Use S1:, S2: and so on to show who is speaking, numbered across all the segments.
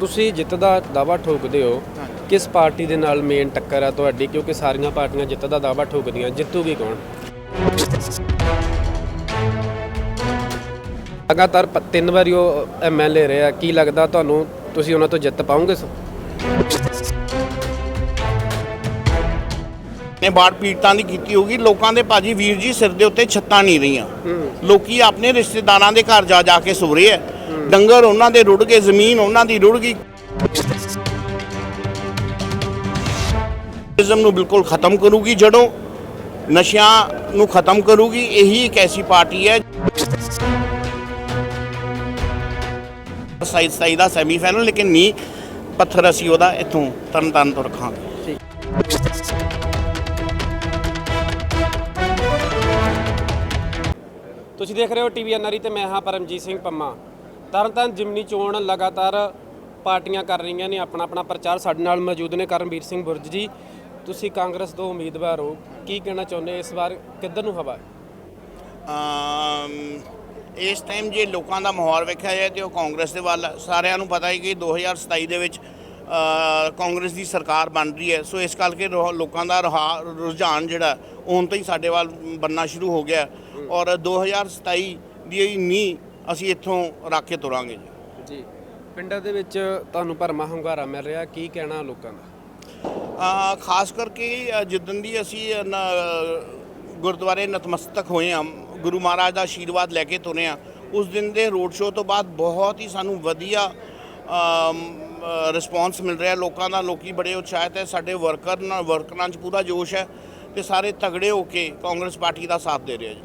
S1: ਤੁਸੀਂ ਜਿੱਤ ਦਾ ਦਾਵਾ ਠੋਕਦੇ ਹੋ ਕਿਸ ਪਾਰਟੀ ਦੇ ਨਾਲ ਮੇਨ ਟੱਕਰ ਹੈ ਤੁਹਾਡੀ? ਕਿਉਂਕਿ ਸਾਰੀਆਂ ਪਾਰਟੀਆਂ ਜਿੱਤ ਦਾ ਦਾਵਾ ਠੋਕਦੀਆਂ। ਜਿੱਤੂਗੀ ਕੌਣ? ਲਗਾਤਾਰ ਪ- ਤਿੰਨ ਵਾਰੀ ਉਹ ਐਮਐਲਏ ਰਹੇ ਆ। ਕੀ ਲੱਗਦਾ ਤੁਹਾਨੂੰ? ਤੁਸੀਂ ਉਹਨਾਂ ਤੋਂ ਜਿੱਤ ਪਾਓਗੇ
S2: ਨੇ ਬਾੜ ਪੀੜਤਾਂ ਦੀ ਕੀਤੀ ਹੋਗੀ ਲੋਕਾਂ ਦੇ ਭਾਜੀ ਵੀਰ ਜੀ ਸਿਰ ਦੇ ਉੱਤੇ ਛੱਤਾਂ ਨਹੀਂ ਰਹੀਆਂ। ਲੋਕੀ ਆਪਣੇ ਰਿਸ਼ਤੇਦਾਰਾਂ ਦੇ ਘਰ ਜਾ ਜਾ ਕੇ ਸੋ ਰਹੇ ਆ। ਡੰਗਰ ਉਹਨਾਂ ਦੇ ਰੁੜ ਗਏ, ਜ਼ਮੀਨ ਉਹਨਾਂ ਦੀ ਰੁੜ ਗਈ। ਇਜ਼ਮ ਨੂੰ ਬਿਲਕੁਲ ਖਤਮ ਕਰੂਗੀ ਜੜੋਂ, ਨਸ਼ਿਆਂ ਨੂੰ ਖਤਮ ਕਰੂਗੀ, ਇਹੀ ਇੱਕ ਐਸੀ ਪਾਰਟੀ ਹੈ। ਸਾਈਡ ਸਾਈਡ ਦਾ ਸੈਮੀਫਾਈਨਲ ਲੇਕਿਨ ਨਹੀਂ ਪੱਥਰ ਅਸੀਂ ਉਹਦਾ ਇੱਥੋਂ ਤਰਨ ਤਾਰਨ ਤੋਂ ਰੱਖਾਂਗੇ।
S1: ਤੁਸੀਂ ਦੇਖ ਰਹੇ ਹੋ ਟੀਵੀ ਐਨਆਰਈ ਤੇ ਮੈਂ ਹਾਂ ਪਰਮਜੀਤ ਸਿੰਘ ਪੰਮਾ। ਤਰਨਤਾਰਨ ਜਿਮਨੀ ਚੋਣ ਲਗਾਤਾਰ ਪਾਰਟੀਆਂ ਕਰ ਰਹੀਆਂ ਨੇ, ਆਪਣਾ ਆਪਣਾ ਪ੍ਰਚਾਰ ਸਾਡੇ ਨਾਲ ਮੌਜੂਦ ਨੇ ਕਰਮਵੀਰ ਸਿੰਘ ਬੁਰਜ ਜੀ। ਤੁਸੀਂ ਕਾਂਗਰਸ ਤੋਂ ਉਮੀਦਵਾਰ ਹੋ, ਕੀ ਕਹਿਣਾ ਚਾਹੁੰਦੇ ਇਸ ਵਾਰ? ਕਿੱਧਰ ਨੂੰ ਹਵਾ
S2: ਇਸ ਟਾਈਮ ਜੇ ਲੋਕਾਂ ਦਾ ਮਾਹੌਲ ਵੇਖਿਆ ਜਾਏ ਤੇ ਉਹ ਕਾਂਗਰਸ ਦੇ ਵੱਲ, ਸਾਰਿਆਂ ਨੂੰ ਪਤਾ ਹੈ ਕਿ 2027 ਦੇ ਵਿੱਚ ਕਾਂਗਰਸ ਦੀ ਸਰਕਾਰ ਬਣ ਰਹੀ ਹੈ। ਸੋ ਇਸ ਕਰਕੇ ਰੋ- ਲੋਕਾਂ ਦਾ ਰੁਹਾ- ਰੁਝਾਨ ਜਿਹੜਾ, ਹੁਣ ਤੋਂ ਹੀ ਸਾਡੇ ਵੱਲ ਬੰਨਾ ਸ਼ੁਰੂ ਹੋ ਗਿਆ। ਔਰ 2027 ਦੀ ਨੀਂਹ ਅਸੀਂ ਇੱਥੋਂ ਰੱਖ ਕੇ ਤੁਰਾਂਗੇ ਜੀ।
S1: ਜੀ। ਪਿੰਡਾਂ ਦੇ ਵਿੱਚ ਤੁਹਾਨੂੰ ਭਰਮਾ ਹੰਗਾਰਾ ਮਿਲ ਰਿਹਾ ਕੀ ਕਹਿਣਾ ਲੋਕਾਂ ਦਾ?
S2: ਅ, ਖਾਸ ਕਰਕੇ ਅ, ਜਿੱਦਣ ਦੀ ਅਸੀਂ ਨ- ਗੁਰਦੁਆਰੇ ਨਤਮਸਤਕ ਹੋਏ ਹਾਂ ਗੁਰੂ ਮਹਾਰਾਜ ਦਾ ਆਸ਼ੀਰਵਾਦ ਲੈ ਕੇ ਤੁਰੇ ਹਾਂ ਉਸ ਦਿਨ ਦੇ ਰੋਡ ਸ਼ੋਅ ਤੋਂ ਬਾਅਦ ਬਹੁਤ ਹੀ ਸਾਨੂੰ ਵਧੀਆ ਰਿਸਪੌਂਸ ਮਿਲ ਰਿਹਾ। ਲੋਕਾਂ ਦਾ ਲੋਕੀ ਬੜੇ ਉਤਸ਼ਾਹਿਤ ਹੈ। ਸਾਡੇ ਵਰਕਰ ਨਾਲ ਵਰਕਰਾਂ 'ਚ ਪੂਰਾ ਜੋਸ਼ ਹੈ ਤੇ ਸਾਰੇ ਤਗੜੇ ਹੋ ਕੇ ਕਾਂਗਰਸ ਪਾਰਟੀ ਦਾ ਸਾਥ ਦੇ ਰਹੇ ਆ ਜੀ।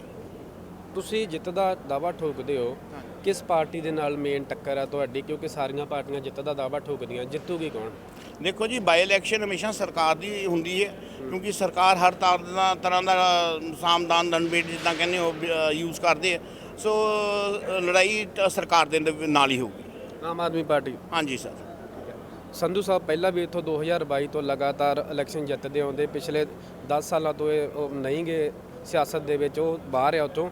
S1: ਤੁਸੀਂ ਜਿੱਤ ਦਾ ਦਾਵਾ ਠੋਕਦੇ ਹੋ ਕਿਸ ਪਾਰਟੀ ਦੇ ਨਾਲ ਮੇਨ ਟੱਕਰ ਹੈ ਤੁਹਾਡੀ? ਕਿਉਂਕਿ ਸਾਰੀਆਂ ਪਾਰਟੀਆਂ ਜਿੱਤ ਦਾ ਦਾਵਾ ਠੋਕਦੀਆਂ। ਜਿੱਤੂਗੀ ਕੌਣ?
S2: ਦੇਖੋ ਜੀ ਬਾਈ ਇਲੈਕਸ਼ਨ ਹਮੇਸ਼ਾ ਸਰਕਾਰ ਦੀ ਹੁੰਦੀ ਹੈ ਕਿਉਂਕਿ ਸਰਕਾਰ ਹਰ ਤਰ੍ਹਾਂ ਦਾ ਤਰ੍ਹਾਂ ਦਾ ਸਾਮਦਾਨ ਦੰਡਬੇਟ ਜਿੱਦਾਂ ਕਹਿੰਦੇ ਹੋ ਯੂਜ਼ ਕਰਦੇ ਆ। ਸੋ ਲੜਾਈ ਸਰਕਾਰ ਦੇ ਨਾਲ ਹੀ ਹੋਊਗੀ।
S1: ਆਮ ਆਦਮੀ ਪਾਰਟੀ।
S2: ਹਾਂਜੀ ਸਰ।
S1: ਸੰਧੂ ਸਾਹਿਬ ਪਹਿਲਾਂ ਵੀ ਇੱਥੋਂ 2022 ਤੋਂ ਲਗਾਤਾਰ ਇਲੈਕਸ਼ਨ ਜਿੱਤਦੇ ਆਉਂਦੇ। ਪਿਛਲੇ 10 ਸਾਲਾਂ ਤੋਂ ਇਹ ਉਹ ਨਹੀਂ ਗਏ ਸਿਆਸਤ ਦੇ ਵਿੱਚ ਉਹ ਬਾਹਰ ਆ ਉੱਥੋਂ।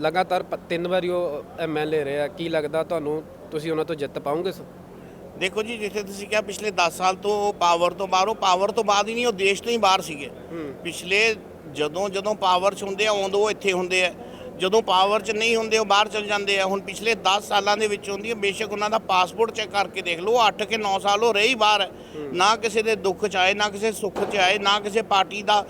S1: ਲਗਾਤਾਰ ਪ- ਤਿੰਨ ਵਾਰੀ ਉਹ ਐਮਐਲਏ ਰਹੇ ਆ। ਕੀ ਲੱਗਦਾ ਤੁਹਾਨੂੰ? ਤੁਸੀਂ ਉਹਨਾਂ ਤੋਂ ਜਿੱਤ ਪਾਓਗੇ
S2: ਦੇਖੋ ਜੀ ਜਿੱਥੇ ਤੁਸੀਂ ਕਿਹਾ ਪਿਛਲੇ 10 ਸਾਲ ਤੋਂ ਉਹ ਪਾਵਰ ਤੋਂ ਬਾਹਰ ਉਹ ਪਾਵਰ ਤੋਂ ਬਾਅਦ ਹੀ ਨਹੀਂ ਉਹ ਦੇਸ਼ ਤੋਂ ਹੀ ਬਾਹਰ ਸੀਗੇ। ਪਿਛਲੇ ਜਦੋਂ ਜਦੋਂ ਪਾਵਰ 'ਚ ਹੁੰਦੇ ਆ ਉਦੋਂ ਉਹ ਇੱਥੇ ਹੁੰਦੇ ਆ। ਜਦੋਂ ਪਾਵਰ 'ਚ ਨਹੀਂ ਹੁੰਦੇ ਉਹ ਬਾਹਰ ਚਲ ਜਾਂਦੇ ਆ। ਹੁਣ ਪਿਛਲੇ 10 ਸਾਲਾਂ ਦੇ ਵਿੱਚ ਹੁੰਦੀ ਹੈ ਬੇਸ਼ੱਕ ਉਹਨਾਂ ਦਾ ਪਾਸਪੋਰਟ ਚੈੱਕ ਕਰਕੇ ਦੇਖ ਲਓ 8 ਕਿ 9 ਸਾਲ ਉਹ ਰਹੇ ਹੀ ਬਾਹਰ। ਹੈ। ਨਾ ਕਿਸੇ ਦੇ ਦੁੱਖ 'ਚ ਆਏ ਨਾ ਕਿਸੇ ਸੁੱਖ 'ਚ ਆਏ ਨਾ ਕਿਸੇ ਪਾਰਟੀ ਦਾ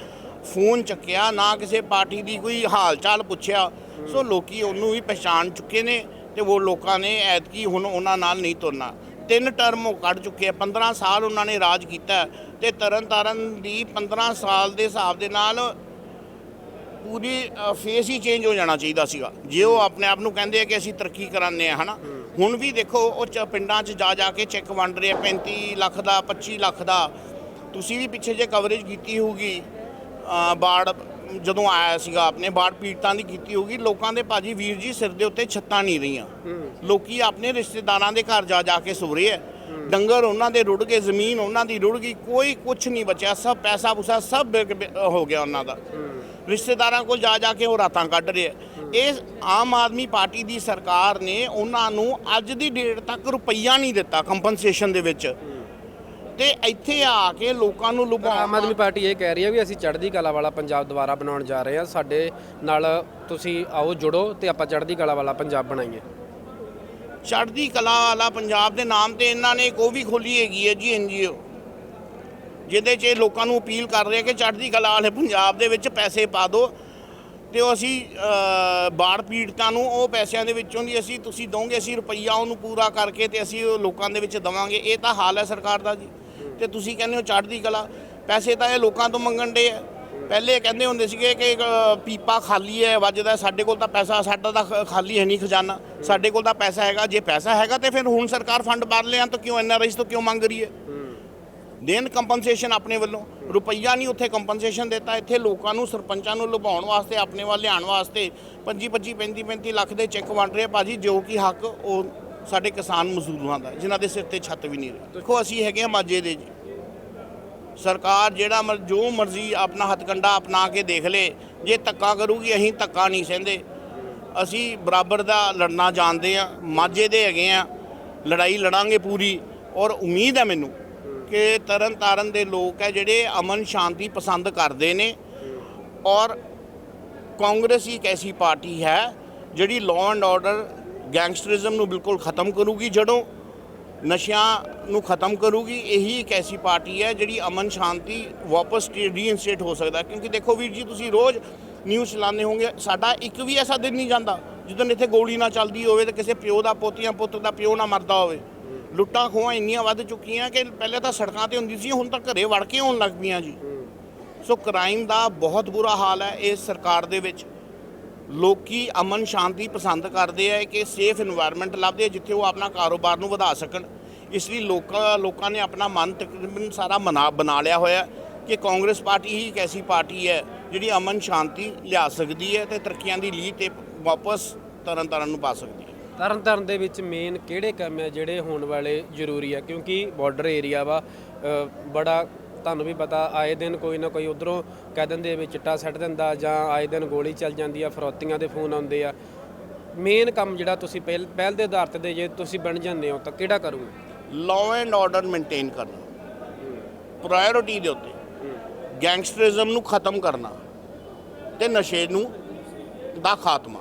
S2: ਫੋਨ ਚੱਕਿਆ, ਨਾ ਕਿਸੇ ਪਾਰਟੀ ਦੀ ਕੋਈ ਹਾਲ ਚਾਲ ਪੁੱਛਿਆ। ਸੋ ਲੋਕੀ ਉਹਨੂੰ ਵੀ ਪਛਾਣ ਚੁੱਕੇ ਨੇ ਤੇ ਉਹ ਲੋਕਾਂ ਨੇ ਐਤਕੀ ਹੁਣ ਉਹਨਾਂ ਨਾਲ ਨਹੀਂ ਤੁਰਨਾ। ਤਿੰਨ ਟਰਮ ਉਹ ਕੱਢ ਚੁੱਕੇ ਆ 15 ਸਾਲ ਉਹਨਾਂ ਨੇ ਰਾਜ ਕੀਤਾ ਹੈ ਤੇ ਤਰਨ ਤਾਰਨ ਦੀ 15 ਸਾਲ ਦੇ ਹਿਸਾਬ ਦੇ ਨਾਲ ਪੂਰੀ ਫੇਸ ਹੀ ਚੇਂਜ ਹੋ ਜਾਣਾ ਚਾਹੀਦਾ ਸੀਗਾ। ਜੇ ਉਹ ਆਪਣੇ ਆਪ ਨੂੰ ਕਹਿੰਦੇ ਆ ਕਿ ਅਸੀਂ ਤਰੱਕੀ ਕਰਾਂਦੇ ਆ, ਹਨਾ? ਹੁਣ ਵੀ ਦੇਖੋ, ਉਹ ਚ- ਪਿੰਡਾਂ 'ਚ ਜਾ ਜਾ ਕੇ ਚੈੱਕ ਵੰਡ ਰਹੇ ਆ 35 ਲੱਖ ਦਾ 25 ਲੱਖ ਦਾ। ਤੁਸੀਂ ਵੀ ਪਿੱਛੇ ਜੇ ਕਵਰੇਜ ਕੀਤੀ ਹੋਊਗੀ ਬਾੜ ਜਦੋਂ ਆਇਆ ਸੀਗਾ ਆਪਣੇ ਬਾੜ ਪੀੜਤਾਂ ਦੀ ਕੀਤੀ ਹੋਊਗੀ। ਲੋਕਾਂ ਦੇ ਭਾਜੀ ਵੀਰ ਜੀ ਸਿਰ ਦੇ ਉੱਤੇ ਛੱਤਾਂ ਨਹੀਂ ਰਹੀਆਂ। ਲੋਕੀ ਆਪਣੇ ਰਿਸ਼ਤੇਦਾਰਾਂ ਦੇ ਘਰ ਜਾ ਜਾ ਕੇ ਸੋ ਰਹੇ ਆ ਡੰਗਰ ਉਹਨਾਂ ਦੇ ਰੁੜ ਗਏ ਜ਼ਮੀਨ ਉਹਨਾਂ ਦੀ ਰੁੜ ਗਈ ਕੋਈ ਕੁਝ ਨਹੀਂ ਬਚਿਆ। ਸਭ ਪੈਸਾ ਪੂਸਾ ਸਭ ਹੋ ਗਿਆ ਉਹਨਾਂ ਦਾ। ਰਿਸ਼ਤੇਦਾਰਾਂ ਕੋਲ ਜਾ ਜਾ ਕੇ ਉਹ ਰਾਤਾਂ ਕੱਢ ਰਹੇ ਇਹ ਆਮ ਆਦਮੀ ਪਾਰਟੀ ਦੀ ਸਰਕਾਰ ਨੇ ਉਹਨਾਂ ਨੂੰ ਅੱਜ ਦੀ ਡੇਟ ਤੱਕ ਰੁਪਈਆ ਨਹੀਂ ਦਿੱਤਾ ਕੰਪਨਸੇਸ਼ਨ ਦੇ ਵਿੱਚ। ਤੇ ਇੱਥੇ ਆ ਕੇ ਲੋਕਾਂ ਨੂੰ
S1: ਆਮ
S2: ਲੁਭਾਉਣ
S1: ਆਦਮੀ ਪਾਰਟੀ ਇਹ ਕਹਿ ਰਹੀ ਹੈ ਵੀ ਅਸੀਂ ਚੜ੍ਹਦੀ ਕਲਾ ਵਾਲਾ ਪੰਜਾਬ ਦੁਬਾਰਾ ਬਣਾਉਣ ਜਾ ਰਹੇ ਹਾਂ। ਸਾਡੇ ਨਾਲ ਤੁਸੀਂ ਆਓ ਜੁੜੋ ਤੇ ਆਪਾਂ ਚੜ੍ਹਦੀ ਕਲਾ ਵਾਲਾ ਪੰਜਾਬ ਬਣਾਈਏ।
S2: ਚੜ੍ਹਦੀ ਕਲਾ ਵਾਲਾ ਪੰਜਾਬ ਦੇ ਨਾਮ ਤੇ ਇਹਨਾਂ ਨੇ ਇੱਕ ਉਹ ਵੀ ਖੋਲੀ ਹੈਗੀ ਹੈ ਜੀ ਐਨਜੀਓ ਜਿਹਦੇ 'ਚ ਇਹ ਲੋਕਾਂ ਨੂੰ ਅਪੀਲ ਕਰ ਰਹੇ ਕਿ ਚੜ੍ਹਦੀ ਕਲਾ ਵਾਲੇ ਪੰਜਾਬ ਦੇ ਵਿੱਚ ਪੈਸੇ ਪਾ ਦਿਓ ਤੇ ਉਹ ਅਸੀਂ ਅ, ਬਾੜ ਪੀੜਤਾਂ ਨੂੰ ਉਹ ਪੈਸਿਆਂ ਦੇ ਵਿੱਚੋਂ ਦੀ ਅਸੀਂ ਤੁਸੀਂ ਦੋਗੇ ਅਸੀਂ ਰੁਪਈਆ ਉਹਨੂੰ ਪੂਰਾ ਕਰਕੇ ਤੇ ਅਸੀਂ ਉਹ ਲੋਕਾਂ ਦੇ ਵਿੱਚ ਦਵਾਂਗੇ। ਇਹ ਤਾਂ ਹਾਲ ਹੈ ਸਰਕਾਰ ਦਾ ਜੀ। ਤੇ ਤੁਸੀਂ ਕਹਿੰਦੇ ਹੋ ਚੜ੍ਹਦੀ ਕਲਾ। ਪੈਸੇ ਤਾਂ ਇਹ ਲੋਕਾਂ ਤੋਂ ਮੰਗਣ ਦੇ ਆ। ਪਹਿਲੇ ਕਹਿੰਦੇ ਹੁੰਦੇ ਸੀਗੇ ਕਿ ਪੀਪਾ ਖਾਲੀ ਹੈ ਵੱਜਦਾ ਸਾਡੇ ਕੋਲ ਤਾਂ ਪੈਸਾ, ਸਾਡਾ ਤਾਂ ਖਾਲੀ ਹੈ ਨਹੀਂ ਖਜ਼ਾਨਾ। ਸਾਡੇ ਕੋਲ ਤਾਂ ਪੈਸਾ ਹੈਗਾ, ਜੇ ਪੈਸਾ ਹੈਗਾ ਤੇ ਫਿਰ ਹੁਣ ਸਰਕਾਰ ਫੰਡ ਬਾਹਰ ਲਿਆ ਤਾਂ ਕਿਉਂ ਐਨਆਰਆਈਸ ਤੋਂ ਕਿਉਂ ਮੰਗ ਰਹੀ ਹੈ? ਦੇਣ ਕੰਪਨਸੇਸ਼ਨ ਆਪਣੇ ਵੱਲੋਂ। ਰੁਪਈਆ ਨਹੀਂ ਉੱਥੇ ਕੰਪਨਸੇਸ਼ਨ ਦਿੱਤਾ, ਇੱਥੇ ਲੋਕਾਂ ਨੂੰ, ਸਰਪੰਚਾਂ ਨੂੰ ਲੁਭਾਉਣ ਵਾਸਤੇ, ਆਪਣੇ ਵੱਲ ਲਿਆਉਣ ਵਾਸਤੇ। 25 25 35 35 ਲੱਖ ਦੇ ਚੈੱਕ ਵੰਡ ਰਹੇ ਭਾਜੀ, ਜੋ ਕਿ ਹੱਕ, ਉਹ ਸਾਡੇ ਕਿਸਾਨ ਮਜ਼ਦੂਰਾਂ ਦਾ, ਜਿਨ੍ਹਾਂ ਦੇ ਸਿਰ ਤੇ ਛੱਤ ਵੀ ਨਹੀਂ ਰਹੀ। ਦੇਖੋ, ਅਸੀਂ ਹੈਗੇ ਆ ਮਾਝੇ ਦੇ ਜੀ। ਸਰਕਾਰ ਜਿਹੜਾ ਮਰ- ਜੋ ਮਰਜ਼ੀ ਆਪਣਾ ਹੱਥਕੰਡਾ ਅਪਣਾ ਕੇ ਦੇਖ ਲੇ, ਜੇ ਧੱਕਾ ਕਰੂਗੀ, ਅਸੀਂ ਧੱਕਾ ਨਹੀਂ ਸਹਿੰਦੇ। ਅਸੀਂ ਬਰਾਬਰ ਦਾ ਲੜਨਾ ਜਾਣਦੇ ਆ ਮਾਝੇ ਦੇ ਹੈਗੇ ਆ ਲੜਾਈ ਲੜਾਂਗੇ ਪੂਰੀ। ਔਰ ਉਮੀਦ ਹੈ ਮੈਨੂੰ ਕਿ ਤਰਨ ਤਾਰਨ ਦੇ ਲੋਕ ਹੈ ਜਿਹੜੇ ਅਮਨ ਸ਼ਾਂਤੀ ਪਸੰਦ ਕਰਦੇ ਨੇ। ਔਰ ਕਾਂਗਰਸ ਹੀ ਇੱਕ ਐਸੀ ਪਾਰਟੀ ਹੈ ਜਿਹੜੀ ਲਾਅ ਐਂਡ ਆਰਡਰ ਗੈਂਗਸਟਰਿਜ਼ਮ ਨੂੰ ਬਿਲਕੁਲ ਖਤਮ ਕਰੂਗੀ ਜੜੋਂ, ਨਸ਼ਿਆਂ ਨੂੰ ਖਤਮ ਕਰੂਗੀ, ਇਹੀ ਇੱਕ ਐਸੀ ਪਾਰਟੀ ਹੈ ਜਿਹੜੀ ਅਮਨ ਸ਼ਾਂਤੀ ਵਾਪਸ ਰੀਇਨਸਟੇਟ ਹੋ ਸਕਦਾ ਕਿਉਂਕਿ ਦੇਖੋ ਵੀਰ ਜੀ, ਤੁਸੀਂ ਰੋਜ਼ ਨਿਊਜ਼ ਚਲਾਉਂਦੇ ਹੋਗੇ ਸਾਡਾ ਇੱਕ ਵੀ ਐਸਾ ਦਿਨ ਨਹੀਂ ਜਾਂਦਾ ਜਦੋਂ ਇੱਥੇ ਗੋਲੀ ਨਾ ਚੱਲਦੀ ਹੋਵੇ ਤੇ ਕਿਸੇ ਪਿਓ ਦਾ ਪੋਤੀਆਂ ਪੁੱਤ ਦਾ ਪਿਓ ਨਾ ਮਰਦਾ ਹੋਵੇ। ਲੁੱਟਾਂ ਖੋਹਾਂ ਇੰਨੀਆਂ ਵੱਧ ਚੁੱਕੀਆਂ ਕਿ ਪਹਿਲੇ ਤਾਂ ਸੜਕਾਂ ਤੇ ਹੁੰਦੀ ਸੀ, ਹੁਣ ਤਾਂ ਘਰੇ ਵੜ ਕੇ ਹੋਣ ਲੱਗ ਪਈਆਂ ਜੀ। ਸੋ ਕ੍ਰਾਈਮ ਦਾ ਬਹੁਤ ਬੁਰਾ ਹਾਲ ਹੈ ਇਸ ਸਰਕਾਰ ਦੇ ਵਿੱਚ। ਲੋਕੀ ਅਮਨ ਸ਼ਾਂਤੀ ਪਸੰਦ ਕਰਦੇ ਆ ਕਿ ਸੇਫ এনवायरमेंट ਲੱਭਦੇ ਆ, ਜਿੱਥੇ ਉਹ ਆਪਣਾ ਕਾਰੋਬਾਰ ਨੂੰ ਵਧਾ ਸਕਣ। ਇਸ ਲਈ ਲੋਕਾਂ ਲੋਕਾਂ ਨੇ ਆਪਣਾ ਮਨ ਤਕਰੀਬਨ ਸਾਰਾ ਮਨਾ, ਬਣਾ ਲਿਆ ਹੋਇਆ ਕਿ ਕਾਂਗਰਸ ਪਾਰਟੀ ਹੀ ਇੱਕ ਐਸੀ ਪਾਰਟੀ ਹੈ ਜਿਹੜੀ ਅਮਨ ਸ਼ਾਂਤੀ ਲਿਆ ਸਕਦੀ ਹੈ ਤੇ ਤਰੱਕੀਆਂ ਦੀ ਲੀਹ ਤੇ ਵਾਪਸ ਤਰਨ ਤਰਨ ਨੂੰ ਪਾ ਸਕਦੀ ਹੈ।
S1: ਤਰਨ ਤਰਨ ਦੇ ਵਿੱਚ ਮੇਨ ਕਿਹੜੇ ਕੰਮ ਹੈ ਜਿਹੜੇ ਹੋਣ ਵਾਲੇ ਜ਼ਰੂਰੀ ਆ? ਕਿਉਂਕਿ ਬਾਰਡਰ ਏਰੀਆ ਵਾ ਬੜਾ ਤੁਹਾਨੂੰ ਵੀ ਪਤਾ ਆਏ ਦਿਨ ਕੋਈ ਨਾ ਕੋਈ ਉਧਰੋਂ ਕਹਿ ਦਿੰਦੇ ਵੀ ਚਿੱਟਾ ਸੱਟ ਦਿੰਦਾ ਜਾਂ ਆਏ ਦਿਨ ਗੋਲੀ ਚੱਲ ਜਾਂਦੀ ਆ ਫਰੋਤੀਆਂ ਦੇ ਫੋਨ ਆਉਂਦੇ ਆ। ਮੇਨ ਕੰਮ ਜਿਹੜਾ ਤੁਸੀਂ ਪਹਿਲ ਪਹਿਲ ਦੇ ਆਧਾਰ ਤੇ ਜੇ ਤੁਸੀਂ ਬਣ ਜਾਂਦੇ ਹੋ ਤਾਂ ਕਿਹੜਾ ਕਰੋਗੇ?
S2: ਲਾਅ ਐਂਡ ਆਰਡਰ ਮੇਨਟੇਨ ਕਰਨਾ। ਪ੍ਰਾਇੋਰਟੀ ਦੇ ਉੱਤੇ। ਗੈਂਗਸਟਰਿਜ਼ਮ ਨੂੰ ਖਤਮ ਕਰਨਾ ਤੇ ਨਸ਼ੇ ਨੂੰ ਦਾ ਖਾਤਮਾ।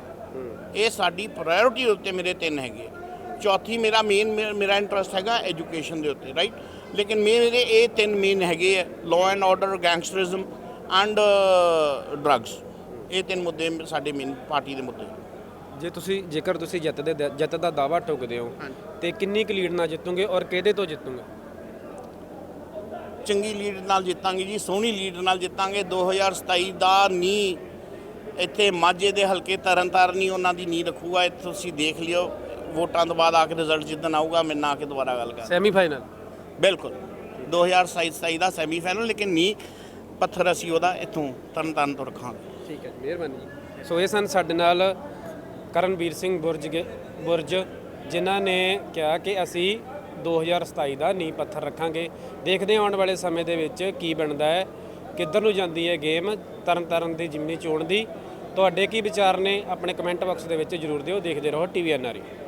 S2: ਇਹ ਸਾਡੀ ਪ੍ਰਾਇੋਰਟੀ ਉੱਤੇ ਮੇਰੇ ਤਿੰਨ ਹੈਗੇ ਆ। ਚੌਥੀ ਮੇਰਾ ਮੇਨ ਮੇਰਾ ਇੰਟਰਸਟ ਹੈਗਾ ਐਜੂਕੇਸ਼ਨ ਦੇ ਉੱਤੇ ਰਾਈਟ ਲੇਕਿਨ ਮੇਰੇ ਇਹ ਤਿੰਨ ਮੇਨ ਹੈਗੇ ਆ law and order gangsterism and drugs ਇਹ ਤਿੰਨ ਮੁੱਦੇ ਸਾਡੇ ਮੇਨ ਪਾਰਟੀ ਦੇ ਮੁੱਦੇ।
S1: ਜੇ ਤੁਸੀਂ ਜੇਕਰ ਤੁਸੀਂ ਜਿੱਤ ਦੇ ਜਿੱਤ ਦਾ ਦਾਵਾ ਠੋਕਦੇ ਹੋ ਤੇ ਕਿੰਨੀ ਕੁ ਲੀਡ ਨਾਲ ਜਿੱਤੋਗੇ ਔਰ ਕਿਹਦੇ ਤੋਂ ਜਿੱਤੋਗੇ?
S2: ਚੰਗੀ ਲੀਡ ਨਾਲ ਜਿੱਤਾਂਗੇ ਜੀ ਸੋਹਣੀ ਲੀਡ ਨਾਲ ਜਿੱਤਾਂਗੇ। 2027 ਦਾ ਨੀ ਇੱਥੇ ਮਾਝੇ ਦੇ ਹਲਕੇ ਤਰਨਤਾਰਨ ਉਹਨਾਂ ਦੀ ਨੀ ਰੱਖੂਗਾ ਤੁਸੀਂ ਦੇਖ ਲਿਓ। ਵੋਟਾਂ ਤੋਂ ਬਾਅਦ ਆ ਕੇ ਰਿਜ਼ਲਟ ਜਿੱਦਣ ਆਊਗਾ ਨਾਲ ਆ ਕੇ ਦੁਬਾਰਾ ਗੱਲ ਕਰ।
S1: ਸੈਮੀਫਾਈਨਲ
S2: ਬਿਲਕੁਲ। 2027 ਦਾ ਸੈਮੀਫਾਈਨਲ ਲੇਕਿਨ ਨੀ ਪੱਥਰ ਅਸੀਂ ਉਹਦਾ ਇੱਥੋਂ ਤਰਨਤਾਰਨ ਤੋਂ ਰੱਖਾਂਗੇ।
S1: ਠੀਕ ਹੈ ਜੀ, ਮਿਹਰਬਾਨੀ ਜੀ। ਸੋ ਇਹ ਸਨ ਸਾਡੇ ਨਾਲ ਕਰਨਵੀਰ ਸਿੰਘ ਬੁਰਜ ਗੇ- ਬੁਰਜ ਜਿਨ੍ਹਾਂ ਨੇ ਕਿਹਾ ਕਿ ਅਸੀਂ 2027 ਦਾ ਨੀਂਹ ਪੱਥਰ ਰੱਖਾਂਗੇ। ਦੇਖਦੇ ਹਾਂ ਆਉਣ ਵਾਲੇ ਸਮੇਂ ਦੇ ਵਿੱਚ ਕੀ ਬਣਦਾ ਹੈ ਕਿੱਧਰ ਨੂੰ ਜਾਂਦੀ ਹੈ ਗੇਮ ਤਰਨ ਤਾਰਨ ਦੀ ਜਿਮਨੀ ਚੋਣ ਦੀ। ਤੁਹਾਡੇ ਕੀ ਵਿਚਾਰ ਨੇ ਆਪਣੇ ਕਮੈਂਟ ਬਾਕਸ ਦੇ ਵਿੱਚ ਜਰੂਰ ਦਿਓ ਦੇਖਦੇ ਰਹੋ ਟੀਵੀ ਐਨਆਰਈ